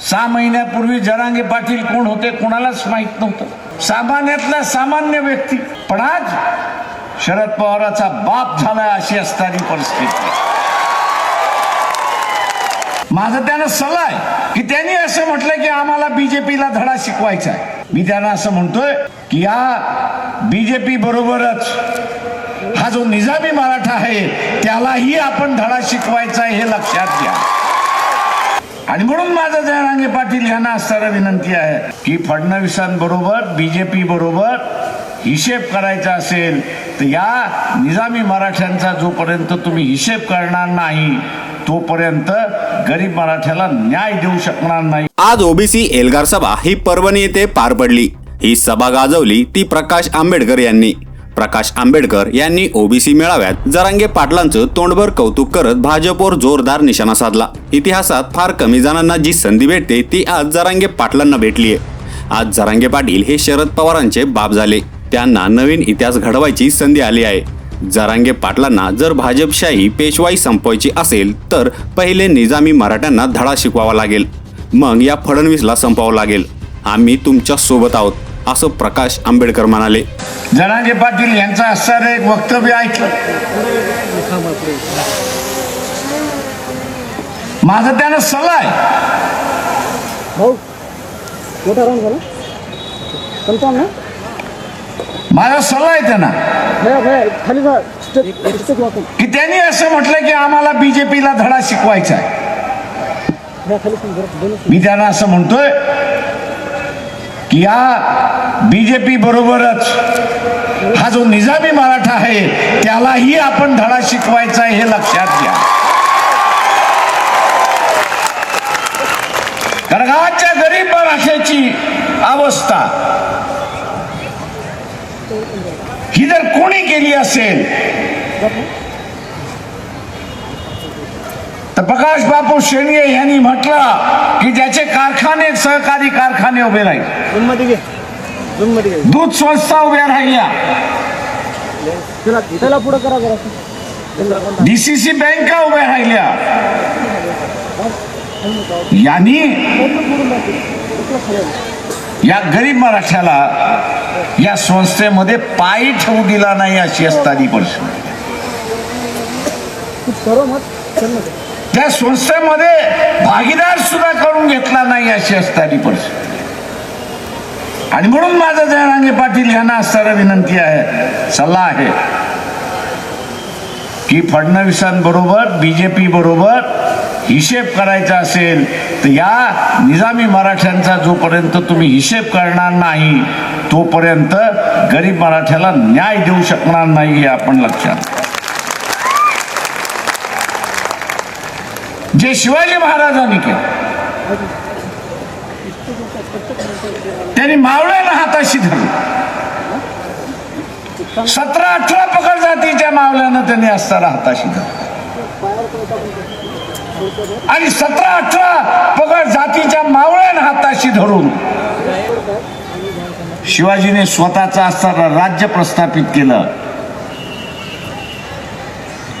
सहा महिन्यापूर्वी जरांगे पाटील कोण होते कोणालाच माहीत नव्हतं. सामान्यातला सामान्य व्यक्ती. पण आज शरद पवाराचा बाप झाला अशी असणारी परिस्थिती. माझा त्यांना सल्ला आहे की त्यांनी असं म्हटलं की आम्हाला बीजेपीला धडा शिकवायचा आहे. मी त्यांना असं म्हणतोय की या बीजेपी बरोबरच हा जो निजामी मराठा आहे त्यालाही आपण धडा शिकवायचा आहे हे लक्षात घ्या. आणि म्हणून माझं जयरांगे पाटील यांना असणारा विनंती आहे की फडणवीसांबरोबर बीजेपी बरोबर हिशेब करायचा असेल तर या निजामी मराठ्यांचा जोपर्यंत तुम्ही हिशेब करणार नाही तोपर्यंत गरीब मराठ्याला न्याय देऊ शकणार नाही. आज ओबीसी एल्गार सभा ही परभणी येथे पार पडली. ही सभा गाजवली ती प्रकाश आंबेडकर यांनी. प्रकाश आंबेडकर यांनी ओबीसी मेळाव्यात जरांगे पाटलांचं तोंडभर कौतुक करत भाजपवर जोरदार निशाणा साधला. इतिहासात फार कमी जणांना जी संधी भेटते ती आज जरांगे पाटलांना भेटली आहे आज जरांगे पाटील हे शरद पवारांचे बाप झाले. त्यांना नवीन इतिहास घडवायची संधी आली आहे. जरांगे पाटलांना जर भाजपशाही पेशवाई संपवायची असेल तर पहिले निजामी मराठ्यांना धडा शिकवावा लागेल. मग या फडणवीसला संपवावं लागेल. आम्ही तुमच्यासोबत आहोत. असं प्रकाश आंबेडकर म्हणाले. जरांगे पाटील यांचं असणारं एक वक्तव्य ऐकलं. माझा त्यांना सल्ला आहे. माझा सल्ला आहे त्यांना. की त्यांनी असं म्हटलं की आम्हाला बीजेपीला धडा शिकवायचा आहे. मी त्यांना असं म्हणतोय या बीजेपी बरोबरच हा जो निजामी मराठा आहे त्यालाही आपण धडा शिकवायचा आहे हे लक्षात घ्या. कारण गरीब मराठ्याची अवस्था ही जर कोणी केली असेल प्रकाश बापू शेंडगे यांनी म्हटलं की ज्याचे कारखाने सहकारी कारखाने उभे राहील दूध संस्था उभ्या राहिल्या. डीसीसी बँका उभ्या राहिल्या. यांनी या गरीब मराठ्याला या संस्थेमध्ये पायी ठेवू दिला नाही अशी असतानी परिस्थिती त्या संस्थेमध्ये भागीदार सुद्धा करून घेतला नाही अशी असतानी परिस्थिती. आणि म्हणून माझं जयरांगे पाटील यांना असणारा विनंती आहे सल्ला आहे की फडणवीसांबरोबर बीजेपी बरोबर हिशेब करायचा असेल तर या निजामी मराठ्यांचा जोपर्यंत तुम्ही हिशेब करणार नाही तोपर्यंत गरीब मराठ्याला न्याय देऊ शकणार नाही हे आपण लक्षात जे शिवाजी महाराजांनी केलं. त्यांनी मावळ्याला हाताशी धरलं. सतरा अठरा पकड जातीच्या मावल्यानं त्यांनी असताना हाताशी धरलं. आणि सतरा अठरा पकड जातीच्या मावळ्यानं हाताशी धरून शिवाजीने स्वतःचा असताना राज्य प्रस्थापित केलं.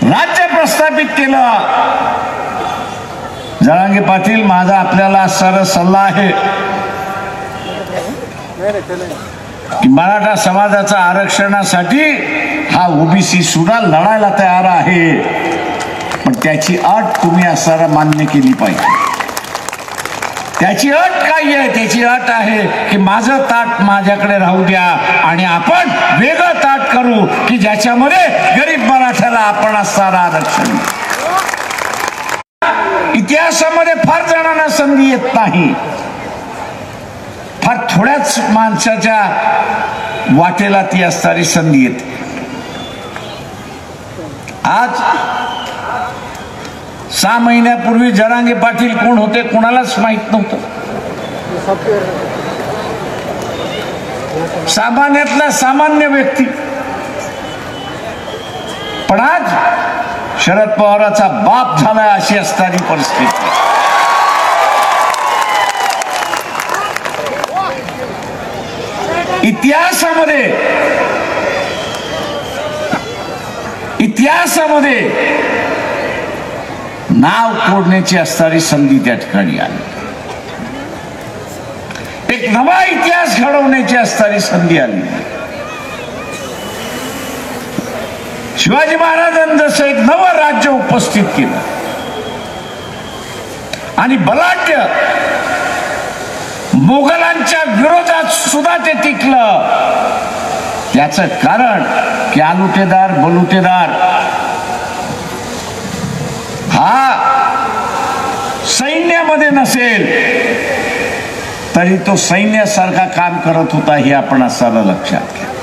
राज्य प्रस्थापित केलं. जळांगे पाटील माझा आपल्याला असणारा सल्ला आहे. की मराठा समाजाचा आरक्षणासाठी हा ओबीसी सुद्धा लढायला तयार आहे. पण त्याची अट तुम्ही असणारा मान्य केली पाहिजे. त्याची अट काय आहे? त्याची अट आहे की माझं ताट माझ्याकडे राहू द्या आणि आपण वेगळं ताट करू की ज्याच्यामध्ये गरीब मराठ्याला आपण असणारं आरक्षण. इतिहासामध्ये फार जणांना संधी येत नाही. फार थोड्याच माणसाच्या वाटेला ती असणारी संधी येते. आज सहा महिन्यापूर्वी जरांगे पाटील कोण होते कोणालाच माहीत नव्हतं. सामान्यातला सामान्य व्यक्ती. पण आज शरद पवाराचा बाप झाला अशी असणारी परिस्थिती. इतिहासामध्ये इतिहासामध्ये नाव कोडण्याची असणारी संधी त्या ठिकाणी आली. एक नवा इतिहास घडवण्याची असणारी संधी आली. शिवाजी महाराजांनी जसं एक नवं राज्य उपस्थित केलं. आणि बलाढ्य मोगलांच्या विरोधात सुद्धा ते टिकलं. त्याच कारण की आलुटेदार बलुटेदार. हा सैन्यामध्ये नसेल तरी तो सैन्यासारखा काम करत होता हे आपण असायला लक्षात घ्या.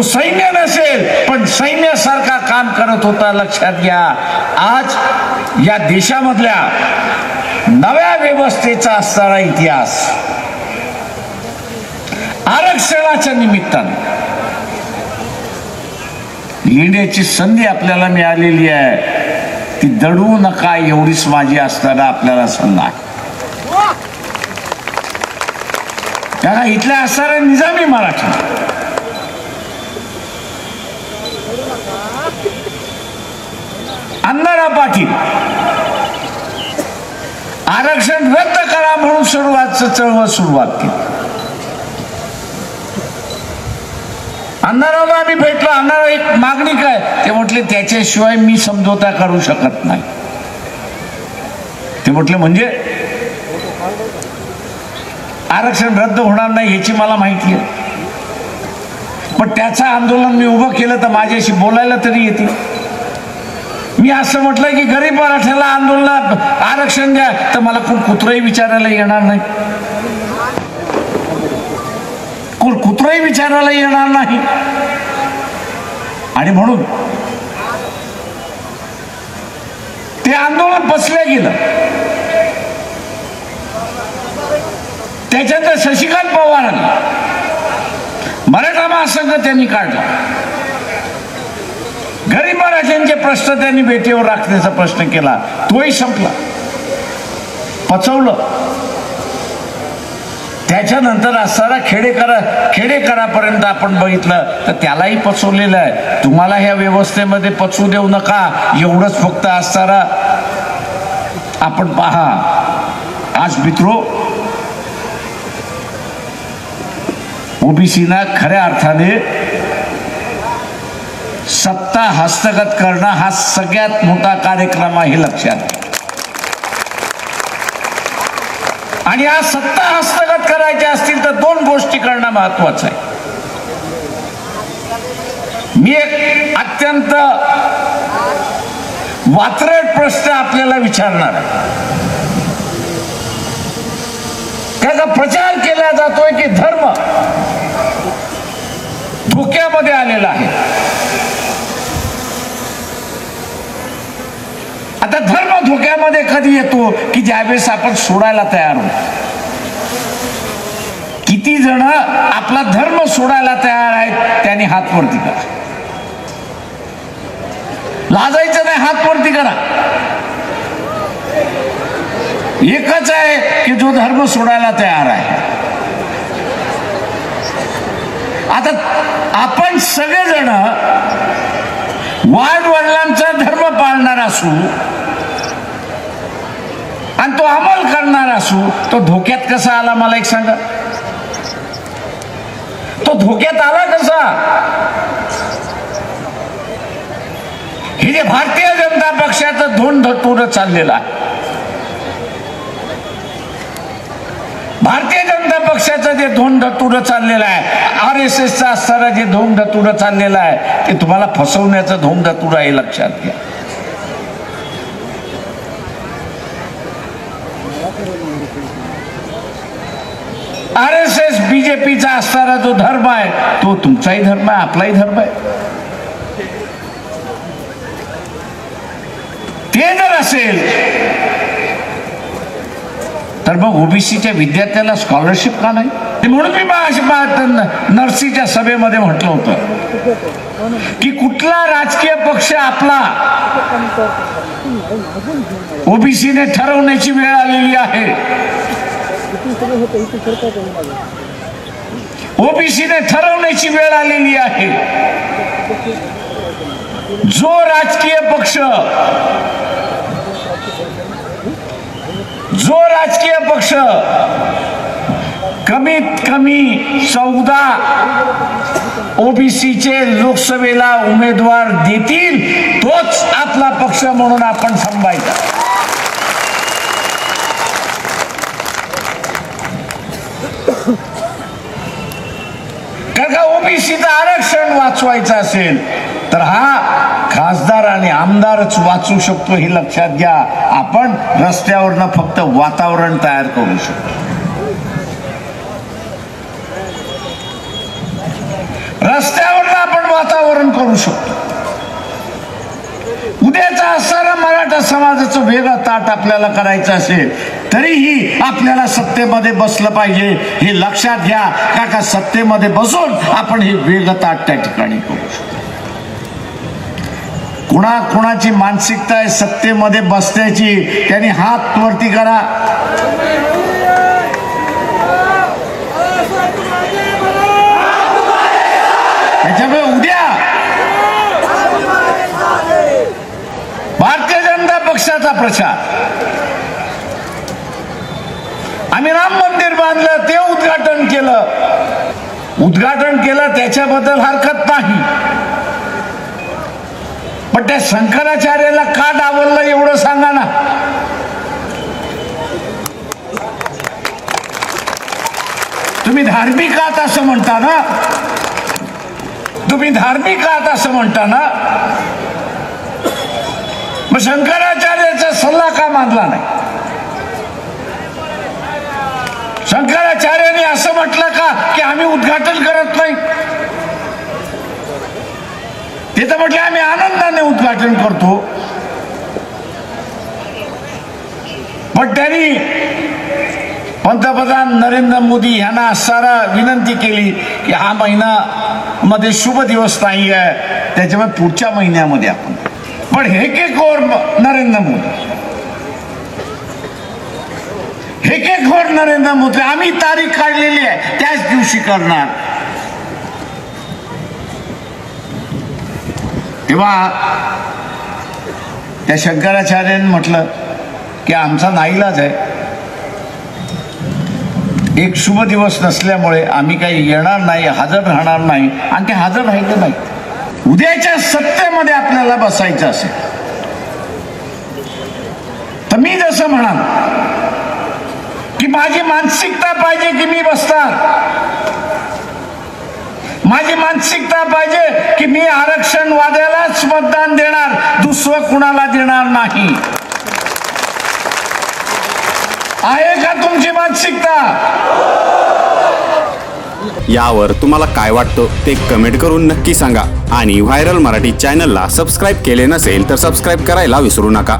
तो सैन्य नसेल पण सैन्यासारखा काम करत होता लक्षात घ्या. आज या देशामधल्या नव्या व्यवस्थेचा असणारा इतिहास. आरक्षणाच्या निमित्ताने. येण्याची संधी आपल्याला मिळालेली आहे. ती दडवू नका एवढीच माझी असताना आपल्याला सल्ला त्याला इथल्या असणारा निजामी मराठा. अण्णारा पाटील. आरक्षण रद्द करा म्हणून सुरुवात चळवळ सुरुवात केली. अण्णारावला आम्ही भेटलो. अण्णाराव एक मागणी काय? ते म्हटले त्याच्याशिवाय मी समझोता करू शकत नाही. ते म्हटले म्हणजे? आरक्षण रद्द होणार नाही याची मला माहिती आहे. पण त्याचं आंदोलन मी उभं केलं तर माझ्याशी बोलायला तरी येते मी असं म्हटलं की गरीब मराठ्याला आंदोलनात आरक्षण द्या तर मला कोण कुत्रही विचारायला येणार नाही. कोण कुत्रही विचारायला येणार नाही. आणि म्हणून ते आंदोलन पचल्या गेलं. त्याच्यात शशिकांत पवारांनी मराठा महासंघ त्यांनी काढला. गरीब मराठ्यांचे प्रश्न त्यांनी बेटीवर राखण्याचा प्रश्न केला. तोही संपला. पचवलं. त्याच्यानंतर असणारा खेडेकर खेडेकरापर्यंत आपण बघितलं तर त्यालाही पचवलेलं आहे. तुम्हाला ह्या व्यवस्थेमध्ये पचवू देऊ नका. एवढंच फक्त असणारा आपण पहा. आज मित्रो ओबीसीना खऱ्या अर्थाने सत्ता हस्तगत करणं हा सगळ्यात मोठा कार्यक्रम आहे लक्षात आणि आज सत्ता हस्तगत करायच्या असतील तर दोन गोष्टी करणं महत्वाचं आहे. मी एक अत्यंत वात्रट प्रश्न आपल्याला विचारणार त्याचा प्रचार केला जातोय की धर्म धोक्यामध्ये आलेला आहे? आता धर्म धोक्यामध्ये कधी येतो की ज्यावेळेस आपण सोडायला तयार होतो किती जण आपला धर्म सोडायला तयार आहेत त्यांनी हात वरती करा. लाजायचं नाही हात वरती करा. एकच आहे की जो धर्म सोडायला तयार आहे. आता आपण सगळेजण वाढ वडिलांचा पाळणार असू आणि तो अंमल करणार असू तो धोक्यात कसा आला मला एक सांगा? तो धोक्यात आला कसा? हे जे भारतीय जनता पक्षाचं धोंड धतूर चाललेलं आहे. भारतीय जनता पक्षाचं जे धोंड धतुर चाललेलं आहे आर एस एसचा असणारा जे धोंड धतुर चाललेलं आहे ते तुम्हाला फसवण्याचं धोंड धतुर आहे लक्षात घ्या आर एस एस बीजेपीचा असणारा जो धर्म आहे तो तुमचाही धर्म आहे आपलाही धर्म आहे. ते जर असेल तर मग ओबीसीच्या विद्यार्थ्याला स्कॉलरशिप का नाही? म्हणून मी नर्सीच्या सभेमध्ये म्हटलं होतं की कुठला राजकीय पक्ष आपला ओबीसीने ठरवण्याची वेळ आलेली आहे इथून सगळं होतं इथून सरकार करून मागे ओबीसीने ठरवण्याची वेळ आलेली आहे. जो राजकीय पक्ष जो राजकीय पक्ष कमीत कमी चौदा ओबीसीचे लोकसभेला उमेदवार देतील तोच आपला पक्ष म्हणून आपण थांबायचा. ओबीसीचं आरक्षण वाचवायचं असेल तर हा खासदार आणि आमदारच वाचू शकतो हे लक्षात घ्या. आपण रस्त्यावरनं फक्त वातावरण तयार करू शकतो. रस्त्यावरनं आपण वातावरण करू शकतो. उद्याचा असणारा मराठा समाजाचं वेगळं ताट आपल्याला करायचं असेल तरीही आपल्याला सत्तेमध्ये बसलं पाहिजे हे लक्षात घ्या. का का सत्तेमध्ये बसून आपण हे वेगता त्या ठिकाणी करू शकतो. कुणा कुणाची मानसिकता आहे सत्तेमध्ये बसण्याची त्यांनी हात वरती करा. त्याच्यामुळे उद्या भारतीय जनता पक्षाचा प्रचार. आम्ही राम मंदिर बांधलं ते उद्घाटन केलं. उद्घाटन केलं त्याच्याबद्दल हरकत नाही. पण त्या शंकराचार्याला का डावललं एवढं सांगा ना. तुम्ही धार्मिक आहात असं म्हणता ना? तुम्ही धार्मिक आहात असं म्हणता ना? मग शंकराचार्याचा सल्ला का मानला नाही? शंकराचार्यांनी असं म्हटलं का की आम्ही उद्घाटन करत नाही? ते तर म्हटले आम्ही आनंदाने उद्घाटन करतो. पण त्यांनी पंतप्रधान नरेंद्र मोदी यांना सारा विनंती केली की हा महिना मध्ये शुभ दिवस नाही आहे त्याच्यामुळे पुढच्या महिन्यामध्ये आपण. पण हे के कोर नरेंद्र मोदी. हे के खोर नरेंद्र मोदी आम्ही तारीख काढलेली आहे त्याच दिवशी करणार. तेव्हा त्या शंकराचार्याने म्हटलं की आमचा नाईलाज आहे. एक शुभ दिवस नसल्यामुळे आम्ही काही येणार नाही हजर राहणार नाही आणि ते हजर राहिले नाही उद्याच्या सत्तेमध्ये आपल्याला बसायचं असेल. तर मी जसं म्हणाल माझी मानसिकता पाहिजे की मी बसणार. माझी मानसिकता पाहिजे की मी आरक्षण वाद्यालाच मतदान देणार दुसरं कुणाला देणार नाही. आहे का तुमची मानसिकता? यावर तुम्हाला काय वाटतं ते कमेंट करून नक्की सांगा. आणि व्हायरल मराठी चॅनलला सबस्क्राईब केले नसेल तर सबस्क्राईब करायला विसरू नका.